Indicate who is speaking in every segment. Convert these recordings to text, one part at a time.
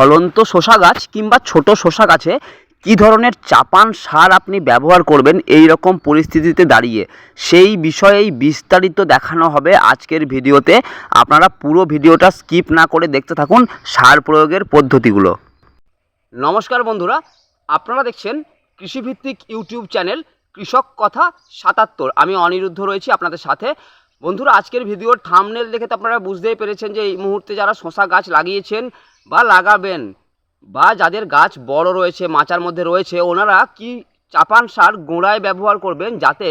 Speaker 1: ফলন্ত শসা গাছ কিংবা ছোট শশা গাছে কী ধরনের চাপান সার আপনি ব্যবহার করবেন এই রকম পরিস্থিতিতে দাঁড়িয়ে? সেই বিষয়েই বিস্তারিত দেখানো হবে আজকের ভিডিওতে। আপনারা পুরো ভিডিওটা স্কিপ না করে দেখতে থাকুন সার প্রয়োগের পদ্ধতিগুলো। নমস্কার বন্ধুরা, আপনারা দেখছেন কৃষিভিত্তিক ইউটিউব চ্যানেল কৃষক কথা সাতাত্তর। আমি অনিরুদ্ধ রয়েছি আপনাদের সাথে। বন্ধুরা, আজকের ভিডিওর থামনেল দেখে তো আপনারা বুঝতেই পেরেছেন যে এই মুহূর্তে যারা শশা গাছ লাগিয়েছেন বা লাগাবেন বা যাদের গাছ বড় রয়েছে, মাচার মধ্যে রয়েছে, ওনারা কি চাপান সার গোড়ায় ব্যবহার করবেন যাতে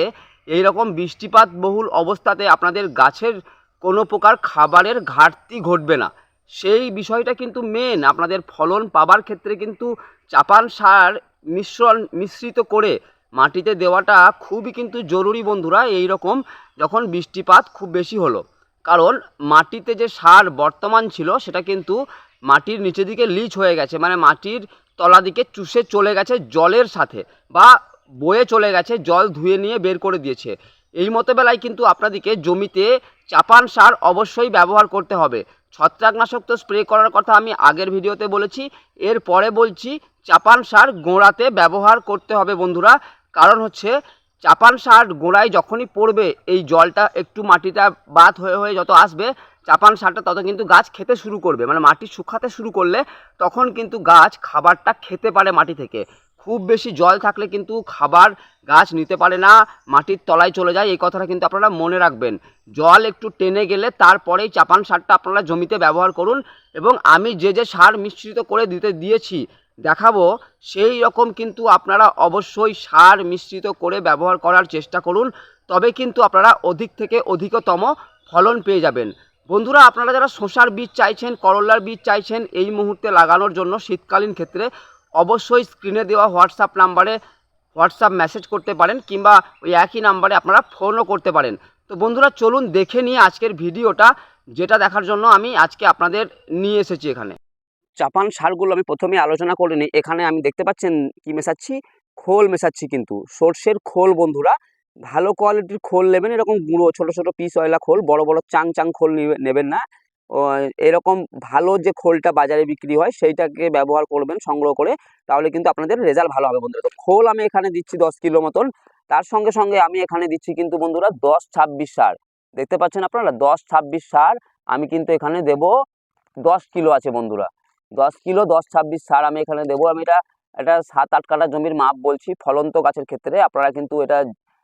Speaker 1: এই রকম বৃষ্টিপাত বহুল অবস্থাতে আপনাদের গাছের কোনো প্রকার খাবারের ঘাটতি ঘটবে না? সেই বিষয়টা কিন্তু মেন আপনাদের ফলন পাবার ক্ষেত্রে কিন্তু চাপান সার মিশ্রণ, মিশ্রিত করে মাটিতে দেওয়াটা খুবই কিন্তু জরুরি বন্ধুরা এই রকম যখন বৃষ্টিপাত খুব বেশি হলো। কারণ মাটিতে যে সার বর্তমান ছিল, সেটা কিন্তু মাটির নিচে দিকে লিচ হয়ে গেছে মানে মাটির তলা দিকে চুষে চলে গেছে জলের সাথে বা বয়ে চলে গেছে, জল ধুয়ে নিয়ে বের করে দিয়েছে। এই মতো বেলায় কিন্তু আপনাদেরকে জমিতে চাপান সার অবশ্যই ব্যবহার করতে হবে। ছত্রাকনাশক তো স্প্রে করার কথা আমি আগের ভিডিওতে বলেছি, এরপরে বলছি চাপান সার গোড়াতে ব্যবহার করতে হবে বন্ধুরা। কারণ হচ্ছে চাপান সার গোড়ায় যখনই পড়বে, এই জলটা একটু মাটিটা বাদ হয়ে হয়ে যত আসবে, চাপান সারটা তত কিন্তু গাছ খেতে শুরু করবে। মানে মাটি শুকাতে শুরু করলে তখন কিন্তু গাছ খাবারটা খেতে পারে মাটি থেকে। খুব বেশি জল থাকলে কিন্তু খাবার গাছ নিতে পারে না, মাটির তলায় চলে যায়, এই কথাটা কিন্তু আপনারা মনে রাখবেন। জল একটু টেনে গেলে তারপরেই চাপান সারটা আপনারা জমিতে ব্যবহার করুন এবং আমি যে যে সার মিশ্রিত করে দিতে দিয়েছি দেখাবো, সেই রকম কিন্তু আপনারা অবশ্যই সার মিশ্রিত করে ব্যবহার করার চেষ্টা করুন, তবে কিন্তু আপনারা অধিক থেকে অধিকতম ফলন পেয়ে যাবেন। বন্ধুরা, আপনারা যারা শসার বীজ চাইছেন, করলার বীজ চাইছেন, এই মুহূর্তে লাগানোর জন্য শীতকালীন ক্ষেত্রে অবশ্যই স্ক্রিনে দেওয়া হোয়াটসঅ্যাপ নাম্বারে হোয়াটসঅ্যাপ মেসেজ করতে পারেন কিংবা ওই একই নাম্বারে আপনারা ফোনও করতে পারেন। তো বন্ধুরা, চলুন দেখে নিয়ে আজকের ভিডিওটা, যেটা দেখার জন্য আমি আজকে আপনাদের নিয়ে এসেছি এখানে। চাপান সারগুলো আমি প্রথমে আলোচনা করে নিই। এখানে আমি দেখতে পাচ্ছেন কি মেশাচ্ছি? খোল মেশাচ্ছি কিন্তু। সর্ষের খোল, বন্ধুরা। ভালো কোয়ালিটির খোল নেবেন। এরকম গুঁড়ো, ছোট ছোট পিস অয়লা খোল, বড় বড়, চাং চাং খোল নিবে- নেবেন না। এরকম ভালো যে খোলটা বাজারে বিক্রি হয়, সেইটাকে ব্যবহার করবেন, সংগ্রহ করে, তাহলে কিন্তু আপনাদের রেজাল্ট ভালো হবে, বন্ধুরা। তো খোল আমি এখানে দিচ্ছি দশ কিলো মতন। তার সঙ্গে সঙ্গে আমি এখানে দিচ্ছি কিন্তু, বন্ধুরা, দশ ছাব্বিশ সার। দেখতে পাচ্ছেন আপনারা? দশ ছাব্বিশ সার আমি কিন্তু এখানে দেব দশ কিলো আছে, বন্ধুরা। দশ কিলো, দশ ছাব্বিশ সার আমি এখানে দেবো। আমি এটা এটা সাত আট কাটা জমির মাপ বলছি। ফলন্ত গাছের ক্ষেত্রে আপনারা কিন্তু এটা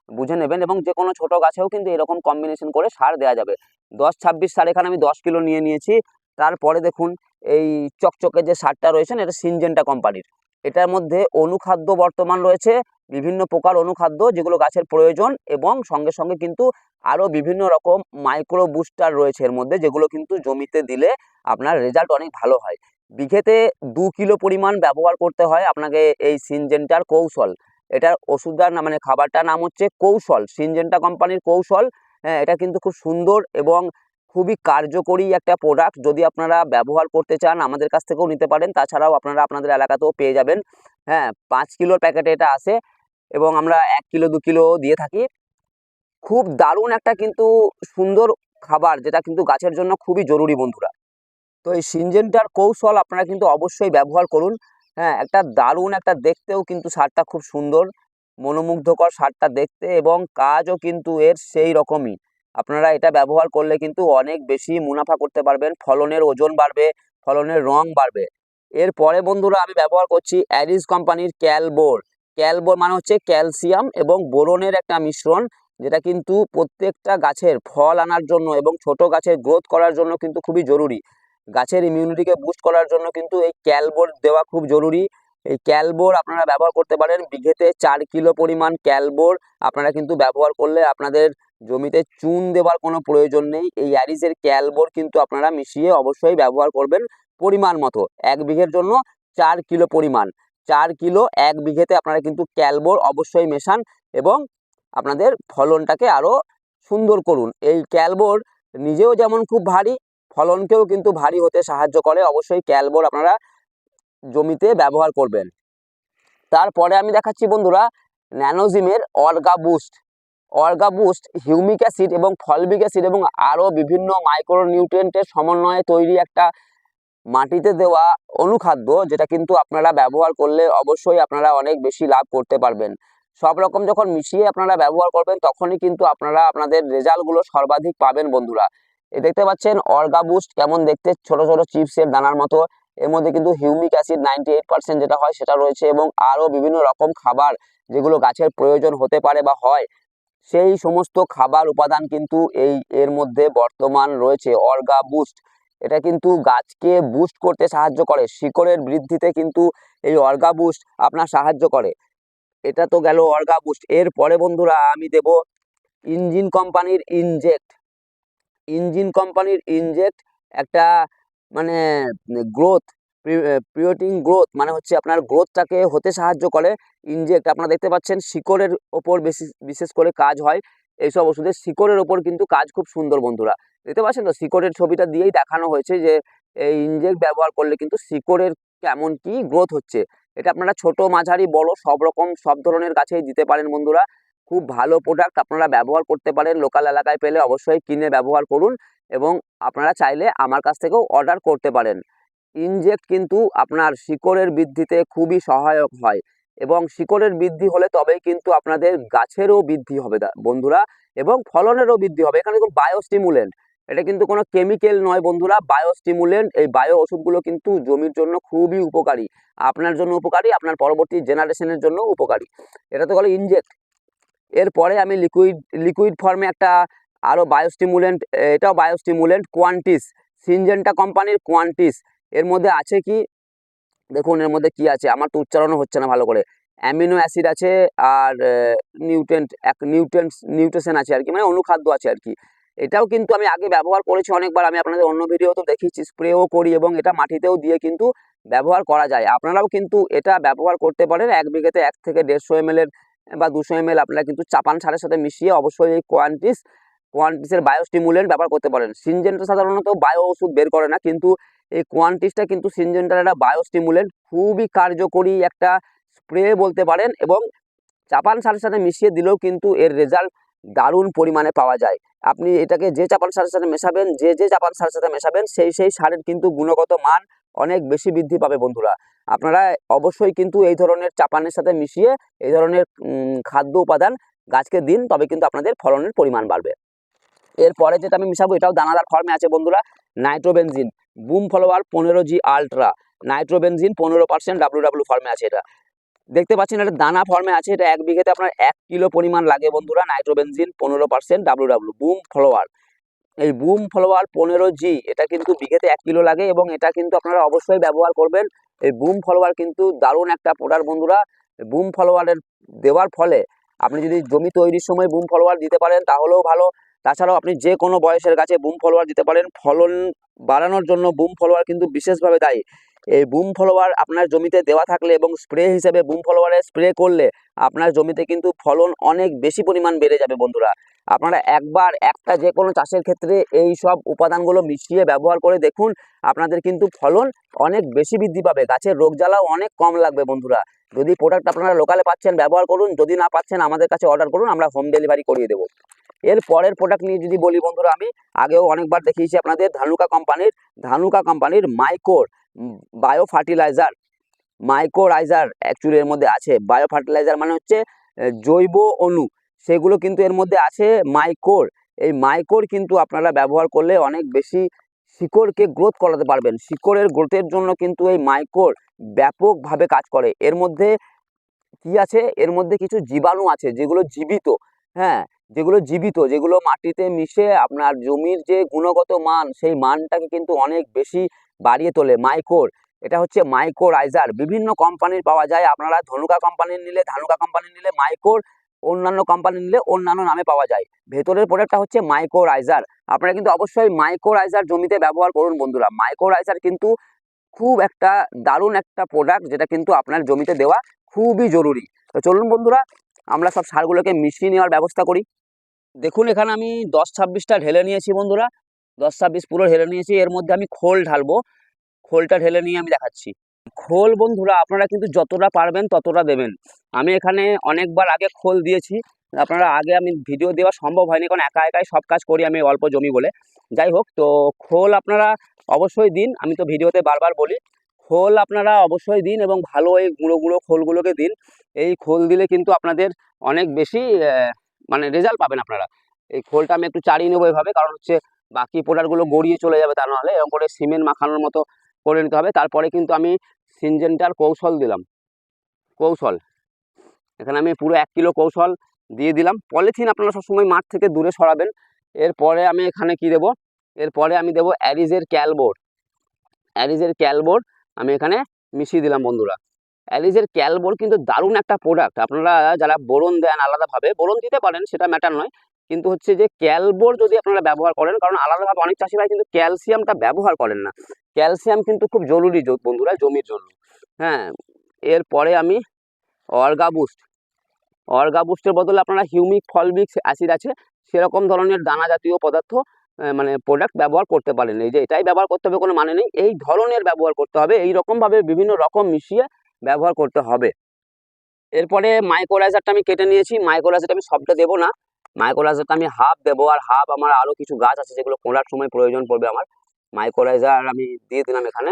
Speaker 1: বুঝে নেবেন এবং যে কোনো ছোটো গাছেও কিন্তু এরকম কম্বিনেশন করে সার দেওয়া যাবে। দশ ছাব্বিশ সার এখানে আমি দশ কিলো নিয়ে নিয়েছি। তারপরে দেখুন, এই চকচকে যে সারটা রয়েছেন এটা সিনজেন্টা কোম্পানির। এটার মধ্যে অনুখাদ্য বর্তমান রয়েছে। বিভিন্ন প্রকার অনুখাদ্য যেগুলো গাছের প্রয়োজন এবং সঙ্গে সঙ্গে কিন্তু আরও বিভিন্ন রকম মাইক্রো বুস্টার রয়েছে এর মধ্যে, যেগুলো কিন্তু জমিতে দিলে আপনার রেজাল্ট অনেক ভালো হয়। বিঘেতে দু কিলো পরিমাণ ব্যবহার করতে হয় আপনাকে এই সিনজেন্টার কৌশল। এটার ওষুধটার মানে খাবারটার নাম হচ্ছে কৌশল সিনজেন্টা কোম্পানির কৌশল। হ্যাঁ এটা কিন্তু খুব সুন্দর এবং খুবই কার্যকরী একটা প্রোডাক্ট যদি আপনারা ব্যবহার করতে চান, আমাদের কাছ থেকেও নিতে পারেন। তাছাড়াও আপনারা আপনাদের এলাকাতেও পেয়ে যাবেন। হ্যাঁ পাঁচ কিলোর প্যাকেটে এটা আসে। এবং আমরা এক কিলো, দু কিলো দিয়ে থাকি। খুব দারুণ একটা কিন্তু সুন্দর খাবার, যেটা কিন্তু গাছের জন্য খুবই জরুরি বন্ধুরা। তো এই সিনজেন্টার কৌশল আপনারা কিন্তু অবশ্যই ব্যবহার করুন। হ্যাঁ একটা দারুণ একটা দেখতেও কিন্তু সারটা খুব সুন্দর, মনোমুগ্ধকর সারটা দেখতে এবং কাজও কিন্তু এর সেই রকমই। আপনারা এটা ব্যবহার করলে কিন্তু অনেক বেশি মুনাফা করতে পারবেন, ফলনের ওজন বাড়বে, ফলনের রং বাড়বে। এরপরে বন্ধুরা আমি ব্যবহার করছি অ্যারিস কোম্পানির ক্যালবোর ক্যালবোর মানে হচ্ছে ক্যালসিয়াম এবং বোরনের একটা মিশ্রণ, যেটা কিন্তু প্রত্যেকটা গাছের ফল আনার জন্য এবং ছোট গাছের গ্রোথ করার জন্য কিন্তু খুবই জরুরি। গাছের ইমিউনিটিকে বুস্ট করার জন্য কিন্তু এই ক্যালবোর দেওয়া খুব জরুরি। এই ক্যালবোর আপনারা ব্যবহার করতে পারেন বিঘেতে চার কিলো পরিমাণ ক্যালবোর আপনারা কিন্তু ব্যবহার করলে আপনাদের জমিতে চুন দেওয়ার কোনো প্রয়োজন নেই। এই অ্যারিসের ক্যালবোর কিন্তু আপনারা মিশিয়ে অবশ্যই ব্যবহার করবেন পরিমাণ মতো। এক বিঘের জন্য চার কিলো পরিমাণ। চার কিলো এক বিঘেতে আপনারা কিন্তু ক্যালবোর অবশ্যই মেশান এবং আপনাদের ফলনটাকে আরও সুন্দর করুন। এই ক্যালবোর নিজেও যেমন খুব ভারী, ফলনকেও কিন্তু ভারী হতে সাহায্য করে। অবশ্যই ক্যালবোর আপনারা জমিতে ব্যবহার করবেন। তারপরে আমি দেখাচ্ছি বন্ধুরা ন্যানোজিমের Orga Boost. Orga Boost humic acid এবং ফলবিক অ্যাসিড এবং আরও বিভিন্ন মাইক্রো নিউট্রিয়েন্টের সমন্বয়ে তৈরি একটা মাটিতে দেওয়া অনুখাদ্য যেটা কিন্তু আপনারা ব্যবহার করলে অবশ্যই আপনারা অনেক বেশি লাভ করতে পারবেন। সব রকম যখন মিশিয়ে আপনারা ব্যবহার করবেন, তখনই কিন্তু আপনারা আপনাদের রেজাল্টগুলো সর্বাধিক পাবেন বন্ধুরা। এ দেখতে পাচ্ছেন, অর্গা বুস্ট কেমন দেখতে? ছোট ছোট চিপসের দানার মতো। এর মধ্যে কিন্তু humic acid ninety eight percent যেটা হয় সেটা রয়েছে এবং আরও বিভিন্ন রকম খাবার যেগুলো গাছের প্রয়োজন হতে পারে বা হয়। সেই সমস্ত খাবার উপাদান কিন্তু এই এর মধ্যে বর্তমান রয়েছে, অর্গা বুস্ট। এটা কিন্তু গাছকে বুস্ট করতে সাহায্য করে। শিকড়ের বৃদ্ধিতে কিন্তু এই অর্গা বুস্ট আপনার সাহায্য করে। এটা তো গেল অর্গা বুস্ট এর পরে বন্ধুরা আমি দেব ইঞ্জিন কোম্পানির ইনজেক্ট। ইঞ্জিন কোম্পানির ইনজেক্ট একটা মানে গ্রোথ প্রিওটিং গ্রোথ মানে হচ্ছে আপনার গ্রোথটাকে হতে সাহায্য করে। ইনজেক্ট আপনারা দেখতে পাচ্ছেন শিকড়ের ওপর বেশি, বিশেষ করে কাজ হয়। এইসব ওষুধের শিকড়ের ওপর কিন্তু কাজ খুব সুন্দর, বন্ধুরা। দেখতে পাচ্ছেন তো? শিকড়ের ছবিটা দিয়েই দেখানো হয়েছে যে, এই ইনজেক্ট ব্যবহার করলে কিন্তু শিকড়ের কেমন কি গ্রোথ হচ্ছে। এটা আপনারা ছোট, মাঝারি, বড় সব রকম, সব ধরনের গাছেই দিতে পারেন, বন্ধুরা। খুব ভালো প্রোডাক্ট আপনারা ব্যবহার করতে পারেন। লোকাল এলাকায় পেলে অবশ্যই কিনে ব্যবহার করুন এবং আপনারা চাইলে আমার কাছ থেকেও অর্ডার করতে পারেন। ইনজেক্ট কিন্তু আপনার শিকড়ের বৃদ্ধিতে খুবই সহায়ক হয়। এবং শিকড়ের বৃদ্ধি হলে তবেই কিন্তু আপনাদের গাছেরও বৃদ্ধি হবে বন্ধুরা, এবং ফলনেরও বৃদ্ধি হবে। এখানে দেখুন বায়োস্টিমুলেন্ট এটা কিন্তু কোনো কেমিক্যাল নয় বন্ধুরা। বায়োস্টিমুলেন্ট এই বায়ো ওষুধগুলো কিন্তু জমির জন্য খুবই উপকারী। আপনার জন্য উপকারী, আপনার পরবর্তী জেনারেশনের জন্য উপকারী। এটা তো গেলো ইনজেক্ট এরপরে আমি লিকুইড লিকুইড ফর্মে একটা আরও বায়োস্টিমুলেন্ট এটাও বায়োস্টিমুলেন্ট কোয়ান্টিস সিনজেন্টা কোম্পানির কোয়ান্টিস এর মধ্যে আছে কি? দেখুন এর মধ্যে কি আছে? আমার তো উচ্চারণও হচ্ছে না ভালো করে। অ্যামিনো অ্যাসিড আছে আর নিউট্রেন্ট, এক নিউট্রেন্ট নিউট্রিশন আছে আর কি মানে অনুখাদ্য আছে আর কি। এটাও কিন্তু আমি আগে ব্যবহার করেছি অনেকবার, আমি আপনাদের অন্য ভিডিও তো দেখিয়েছি স্প্রেও করি এবং এটা মাটিতেও দিয়ে কিন্তু ব্যবহার করা যায়। আপনারাও কিন্তু এটা ব্যবহার করতে পারেন, এক বিঘেতে এক থেকে দেড়শো এম বা দুশো এম আপনারা কিন্তু চাপান সারের সাথে মিশিয়ে অবশ্যই এই কোয়ান্টিস কোয়ান্টিসের বায়োস্টিমুলেন্ট ব্যবহার করতে পারেন। সিনজেন্টা সাধারণত বায়ো ওষুধ বের করে না, কিন্তু এই কোয়ান্টিসটা কিন্তু সিনজেন্টার একটা বায়োস্টিমুলেন্ট খুবই কার্যকরী একটা স্প্রে বলতে পারেন এবং চাপান সারের সাথে মিশিয়ে দিলেও কিন্তু এর রেজাল্ট দারুণ পরিমাণে পাওয়া যায়। আপনি এটাকে যে চাপান সারের সাথে মেশাবেন, যে যে চাপান সারের সাথে মেশাবেন, সেই সেই সারের কিন্তু গুণগত মান অনেক বেশি বৃদ্ধি পাবে বন্ধুরা। আপনারা অবশ্যই কিন্তু এই ধরনের চাপানের সাথে মিশিয়ে এই ধরনের খাদ্য উপাদান গাছকে দিন, তবে কিন্তু আপনাদের ফলনের পরিমাণ বাড়বে। এরপরে যেটা আমি মিশাবো এটাও দানাদার ফর্মে আছে বন্ধুরা নাইট্রোবেনজিন বুম ফলোয়ার পনেরো জি আলট্রা নাইট্রোবেনজিন পনেরো পার্সেন্ট ডাব্লু ডাব্লু ফর্মে আছে এটা। দেখতে পাচ্ছেন এটা দানা ফর্মে আছে, এটা এক বিঘেতে আপনার এক কিলো পরিমাণ লাগে বন্ধুরা নাইট্রোবেনজিন পনেরো percent W W boom follower এই বুম ফলোয়ার পনেরো জি এটা কিন্তু বিঘেতে এক কিলো লাগে এবং এটা কিন্তু আপনারা অবশ্যই ব্যবহার করবেন। এই বুম ফলোয়ার কিন্তু দারুণ একটা প্রোডাক্ট বন্ধুরা। বুম ফলোয়ারের দেওয়ার ফলে আপনি যদি জমি তৈরির সময় বুম ফলোয়ার দিতে পারেন, তাহলেও ভালো। তাছাড়াও আপনি যে কোনো বয়সের গাছে বুম ফলোয়ার দিতে পারেন। ফলন বাড়ানোর জন্য বুম ফলোয়ার কিন্তু বিশেষভাবে দায়ী। এই বুম ফলোয়ার আপনার জমিতে দেওয়া থাকলে এবং স্প্রে হিসেবে বুম ফলোয়ারে স্প্রে করলে আপনার জমিতে কিন্তু ফলন অনেক বেশি পরিমাণ বেড়ে যাবে বন্ধুরা। আপনারা একবার একটা যে কোনো চাষের ক্ষেত্রে এই সব উপাদানগুলো মিশিয়ে ব্যবহার করে দেখুন, আপনাদের কিন্তু ফলন অনেক বেশি বৃদ্ধি পাবে। গাছের রোগ জ্বালাও অনেক কম লাগবে বন্ধুরা। যদি প্রোডাক্ট আপনারা লোকালে পাচ্ছেন, ব্যবহার করুন। যদি না পাচ্ছেন, আমাদের কাছে অর্ডার করুন, আমরা হোম ডেলিভারি করিয়ে দেবো। এর পরের প্রোডাক্ট নিয়ে যদি বলি বন্ধুরা আমি, আগেও অনেকবার দেখিয়েছি আপনাদের, ধানুকা কোম্পানির ধানুকা কোম্পানির মাইকোর বায়ো ফার্টিলাইজার মাইক্রোরাইজার অ্যাকচুয়ালি এর মধ্যে আছে। বায়ো ফার্টিলাইজার মানে হচ্ছে জৈব অণু। সেগুলো কিন্তু এর মধ্যে আছে মাইকোর এই মাইকোর কিন্তু আপনারা ব্যবহার করলে অনেক বেশি শিকড়কে গ্রোথ করাতে পারবেন। শিকড়ের গ্রোথের জন্য কিন্তু এই মাইকোর ব্যাপকভাবে কাজ করে। এর মধ্যে কি আছে? এর মধ্যে কিছু জীবাণু আছে যেগুলো জীবিত। হ্যাঁ যেগুলো জীবিত, যেগুলো মাটিতে মিশে আপনার জমির যে গুণগত মান, সেই মানটাকে কিন্তু অনেক বেশি বাড়িয়ে তোলে। মাইকোর, এটা হচ্ছে মাইক্রোরাইজার বিভিন্ন কোম্পানির পাওয়া যায়। আপনারা ধনুকা কোম্পানির নিলে ধানুকা কোম্পানির নিলে মাইকোর, অন্যান্য কোম্পানি নিলে অন্যান্য নামে পাওয়া যায়। ভেতরের প্রোডাক্টটা হচ্ছে মাইক্রোরাইজার আপনারা কিন্তু অবশ্যই মাইক্রোরাইজার জমিতে ব্যবহার করুন বন্ধুরা। মাইক্রোরাইজার কিন্তু খুব একটা দারুণ একটা প্রোডাক্ট যেটা কিন্তু আপনার জমিতে দেওয়া খুবই জরুরি। তো চলুন বন্ধুরা, আমরা সব সারগুলোকে মিশিয়ে নেওয়ার ব্যবস্থা করি। দেখুন, এখানে আমি দশ ছাব্বিশটা ঢেলে নিয়েছি বন্ধুরা। দশ ছাব্বিশ পুরো ঢেলে নিয়েছি, এর মধ্যে আমি খোল ঢালবো। খোলটা ঢেলে নিয়ে আমি দেখাচ্ছি। খোল বন্ধুরা, আপনারা কিন্তু যতটা পারবেন ততটা দেবেন। আমি এখানে অনেকবার আগে খোল দিয়েছি, আপনারা আগে আমি ভিডিও দেওয়া সম্ভব হয়নি, কারণ একা একাই সব কাজ করি আমি অল্প জমি বলে। যাই হোক, তো খোল আপনারা অবশ্যই দিন, আমি তো ভিডিওতে বারবার বলি, খোল আপনারা অবশ্যই দিন এবং ভালো এই গুঁড়ো গুঁড়ো খোলগুলোকে দিন। এই খোল দিলে কিন্তু আপনাদের অনেক বেশি মানে রেজাল্ট পাবেন আপনারা। এই খোলটা আমি একটু চাড়িয়ে নেব এভাবে, কারণ হচ্ছে বাকি প্রোডাক্টগুলো গড়িয়ে চলে যাবে তা নাহলে এরকম করে সিমেন্ট মাখানোর মতো করে নিতে হবে। তারপরে কিন্তু আমি সিনজেন্টার কৌশল দিলাম। কৌশল। এখানে আমি পুরো এক কিলো কৌশল দিয়ে দিলাম। পলিথিন আপনারা সবসময় মাঠ থেকে দূরে সরাবেন। এরপরে আমি এখানে কি দেবো? এরপরে আমি দেবো অ্যারিজের ক্যালবোর্ড অ্যারিজের ক্যালবোর্ড আমি এখানে মিশিয়ে দিলাম বন্ধুরা। অ্যালিজের ক্যালবোর্ড কিন্তু দারুণ একটা প্রোডাক্ট আপনারা যারা বোরন দেন আলাদাভাবে, বোরন দিতে পারেন, সেটা ম্যাটার নয়। কিন্তু হচ্ছে যে ক্যালবোর্ড যদি আপনারা ব্যবহার করেন, কারণ আলাদাভাবে অনেক চাষি ভাই কিন্তু ক্যালসিয়ামটা ব্যবহার করেন না। ক্যালসিয়াম কিন্তু খুব জরুরি বন্ধুরা, জমির জন্য। হ্যাঁ এরপরে আমি অর্গা বুস্ট। অর্গা বুস্টের বদলে আপনারা হিউমিক ফলবিক অ্যাসিড আছে, সেরকম ধরনের দানা জাতীয় পদার্থ মানে প্রোডাক্ট ব্যবহার করতে পারেন। এই যে এটাই ব্যবহার করতে হবে, কোনো মানে নেই। এই ধরনের ব্যবহার করতে হবে। এই রকমভাবে বিভিন্ন রকম মিশিয়ে ব্যবহার করতে হবে। এরপরে মাইক্রোরাইজারটা আমি কেটে নিয়েছি। মাইক্রোরাইজারটা আমি সবটা দেবো না। মাইক্রোরাইজারটা আমি হাফ দেবো আর হাফ আমার আরও কিছু গাছ আছে যেগুলো কোলার সময় প্রয়োজন পড়বে আমার। মাইক্রোরাইজার আমি দিয়ে দিলাম এখানে।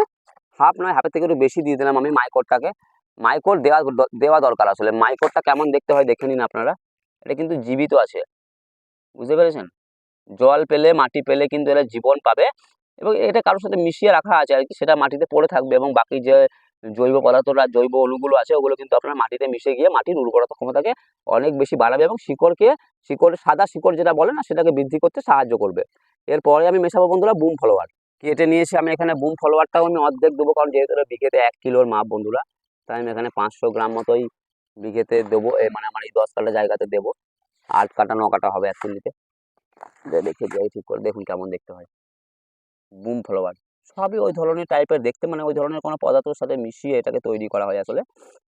Speaker 1: হাফ নয় হাফের থেকে একটু বেশি দিয়ে দিলাম আমি মাইকোরটাকে মাইকোর দেওয়া দেওয়া দরকার আসলে। মাইকোরটা কেমন দেখতে হয় দেখে নিন আপনারা। এটা কিন্তু জীবিত আছে। বুঝতে পেরেছেন? জল পেলে, মাটি পেলে কিন্তু এরা জীবন পাবে। এবং এটা কারোর সাথে মিশিয়ে রাখা আছে আর কি। সেটা মাটিতে পড়ে থাকবে এবং বাকি যে জৈব পদার্থরা জৈব অণুগুলো আছে, ওগুলো কিন্তু আপনার মাটিতে মিশে গিয়ে মাটির উর্বরতা ক্ষমতাকে অনেক বেশি বাড়াবে এবং শিকড়কে, শিকড়, সাদা শিকড় যেটা বলে না, সেটাকে বৃদ্ধি করতে সাহায্য করবে। এরপরে আমি মেশাবো বন্ধুরা বুম ফলোয়ার। কেটে নিয়েছি আমি এখানে বুম ফলোয়ারটাও আমি অর্ধেক দেবো, কারণ যেহেতু বিঘেতে এক কিলোর মাপ বন্ধুরা, তাই আমি এখানে পাঁচশো গ্রাম মতোই বিঘেতে দেবো মানে আমার এই দশ কাটা জায়গাতে দেবো। আট কাটা, ন কাটা হবে কিলোতে দেখে যাই ঠিক করে, দেখুন কেমন দেখতে হয়। Boom follower. সবই ওই ধরনের টাইপের দেখতে মানে ওই ধরনের কোনো পদার্থের সাথে মিশিয়ে এটাকে তৈরি করা হয় আসলে।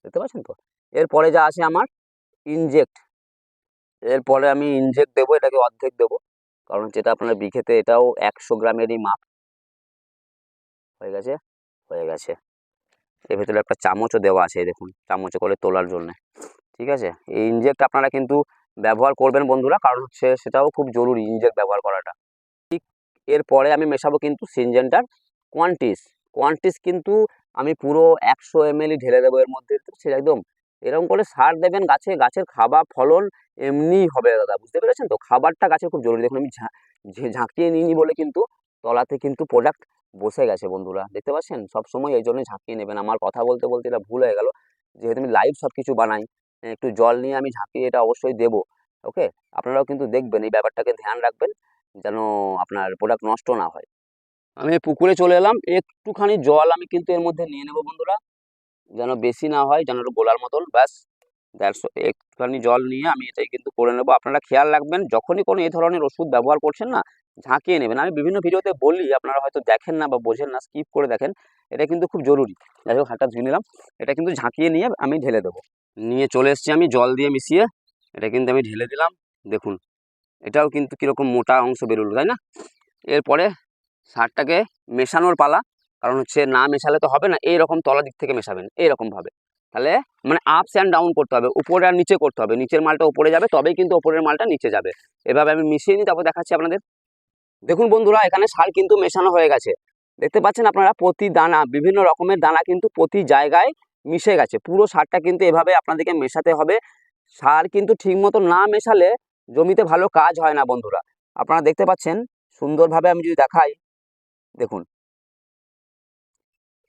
Speaker 1: দেখতে পাচ্ছেন তো? এরপরে যা আছে আমার ইনজেক্ট এরপরে আমি ইনজেক্ট দেবো, এটাকে অর্ধেক দেবো। কারণ যেটা আপনার বিঘেতে এটাও একশো গ্রামেরই মাপ। হয়ে গেছে? হয়ে গেছে। এর ভেতরে একটা চামচও দেওয়া আছে দেখুন, চামচে করে তোলার জন্য। ঠিক আছে? এই ইনজেক্ট আপনারা কিন্তু ব্যবহার করবেন বন্ধুরা, কারণ হচ্ছে সেটাও খুব জরুরি ইনজেক্ট ব্যবহার করাটা। এরপরে আমি মেশাবো কিন্তু সিনজেন্টার কোয়ান্টিস। কোয়ান্টিস কিন্তু আমি পুরো একশো এমএলই ঢেলে দেবো এর মধ্যে সে একদম এরকম করে সার দেবেন গাছে, গাছের খাবার ফলন এমনিই হবে দাদা, বুঝতে পেরেছেন তো? খাবারটা গাছের খুব জরুরি। দেখুন আমি ঝাঁকিয়ে নিইনি বলে কিন্তু তলাতে কিন্তু প্রোডাক্ট বসে গেছে বন্ধুরা, দেখতে পাচ্ছেন? সব সময় এই জন্যই ঝাঁকিয়ে নেবেন। আমার কথা বলতে বলতে এটা ভুল হয়ে গেল। যেহেতু আমি লাইভ সব কিছু বানাই একটু জল নিয়ে আমি ঝাঁকিয়ে এটা অবশ্যই দেবো ওকে আপনারাও কিন্তু দেখবেন, এই ব্যাপারটাকে ধ্যান রাখবেন। যেন আপনার প্রোডাক্ট নষ্ট না হয়। আমি পুকুরে চলে এলাম, একটুখানি জল আমি কিন্তু এর মধ্যে নিয়ে নেব বন্ধুরা। যেন বেশি না হয়, যেন একটু গোলার মতন, ব্যাস। দ্যাটস একটুখানি জল নিয়ে আমি এটাই কিন্তু করে নেব। আপনারা খেয়াল রাখবেন, যখনই কোনো এই ধরনের ওষুধ ব্যবহার করছেন না, ঝাঁকিয়ে নেবেন। আমি বিভিন্ন ভিডিওতে বলি, আপনারা হয়তো দেখেন না বা বোঝেন না স্কিপ করে দেখেন, এটা কিন্তু খুব জরুরি। যাই হোক হাতটা ধুয়ে নিলাম। এটা কিন্তু ঝাঁকিয়ে নিয়ে আমি ঢেলে দেবো। নিয়ে চলে এসেছি আমি জল দিয়ে মিশিয়ে। এটা কিন্তু আমি ঢেলে দিলাম। দেখুন এটাও কিন্তু কীরকম মোটা অংশ বেরোলো, তাই না? এরপরে সারটাকে মেশানোর পালা, কারণ হচ্ছে না মেশালে তো হবে না, এইরকম তলা দিক থেকে মেশাবেন, এইরকমভাবে। তাহলে মানে আপস অ্যান্ড ডাউন করতে হবে, উপরে আর নিচে করতে হবে, নিচের মালটা উপরে যাবে, তবেই কিন্তু উপরের মালটা নিচে যাবে। এভাবে আমি মিশিয়ে নিই, তারপর দেখাচ্ছি আপনাদের। দেখুন বন্ধুরা, এখানে সার কিন্তু মেশানো হয়ে গেছে। দেখতে পাচ্ছেন আপনারা, প্রতি দানা, বিভিন্ন রকমের দানা কিন্তু প্রতি জায়গায় মিশে গেছে। পুরো সারটা কিন্তু এভাবে আপনাদেরকে মেশাতে হবে। সার কিন্তু ঠিকমতো না মেশালে জমিতে ভালো কাজ হয় না, বন্ধুরা। আপনারা দেখতে পাচ্ছেন, সুন্দরভাবে আমি যদি দেখাই, দেখুন।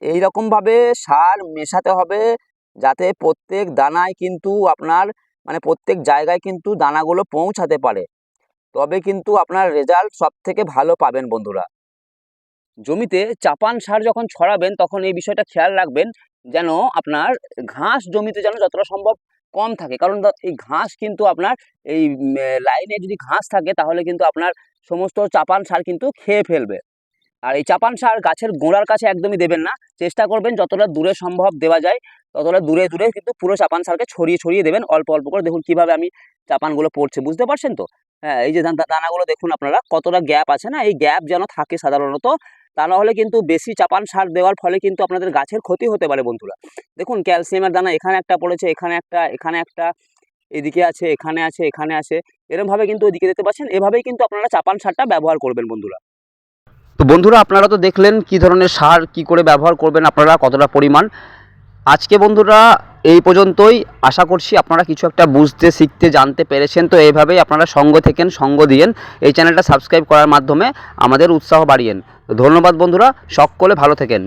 Speaker 1: এই রকম ভাবে সার মেশাতে হবে, যাতে প্রত্যেক দানায় কিন্তু আপনার মানে প্রত্যেক জায়গায় কিন্তু দানাগুলো পৌঁছাতে পারে। তবে কিন্তু আপনার রেজাল্ট সব থেকে ভালো পাবেন, বন্ধুরা। জমিতে চাপান সার যখন ছড়াবেন, তখন এই বিষয়টা খেয়াল রাখবেন, যেন আপনার ঘাস জমিতে যেন যতটা সম্ভব কম থাকে। কারণ এই ঘাস কিন্তু আপনার, এই লাইনে যদি ঘাস থাকে, তাহলে কিন্তু আপনার সমস্ত চাপান সার কিন্তু খেয়ে ফেলবে। আর এই চাপান সার গাছের গোড়ার কাছে একদমই দেবেন না। চেষ্টা করবেন যতটা দূরে সম্ভব দেওয়া যায়, ততটা দূরে দূরে কিন্তু পুরো চাপান সারকে ছড়িয়ে ছড়িয়ে দেবেন। অল্প অল্প করে দেখুন কীভাবে আমি চাপানগুলো পড়ছে। বুঝতে পারছেন তো? হ্যাঁ এই যে দানা- দানাগুলো দেখুন আপনারা, কতটা গ্যাপ আছে না? এই গ্যাপ যেন থাকে সাধারণত, তা না হলে কিন্তু বেশি চাপান সার দেওয়ার ফলে কিন্তু আপনাদের গাছের ক্ষতি হতে পারে বন্ধুরা। দেখুন ক্যালসিয়ামের দানা এখানে একটা পড়েছে, এখানে একটা এখানে একটা, এদিকে আছে, এখানে আছে এখানে আছে। এরমভাবে কিন্তু ওইদিকে দেখতে পাচ্ছেন, এভাবেই কিন্তু আপনারা চাপান সারটা ব্যবহার করবেন বন্ধুরা। তো বন্ধুরা, আপনারা তো দেখলেন কি ধরনের সার, কি করে ব্যবহার করবেন আপনারা, কতটা পরিমাণ। আজকে বন্ধুরা এই পর্যন্তই। আশা করছি আপনারা কিছু একটা বুঝতে, শিখতে, জানতে পেরেছেন। তো এইভাবেই আপনারা সঙ্গ থেকেন, সঙ্গ দিয়েন। এই চ্যানেলটা সাবস্ক্রাইব করার মাধ্যমে আমাদের উৎসাহ বাড়িয়েন। ধন্যবাদ বন্ধুরা, সকলে ভালো থেকেন।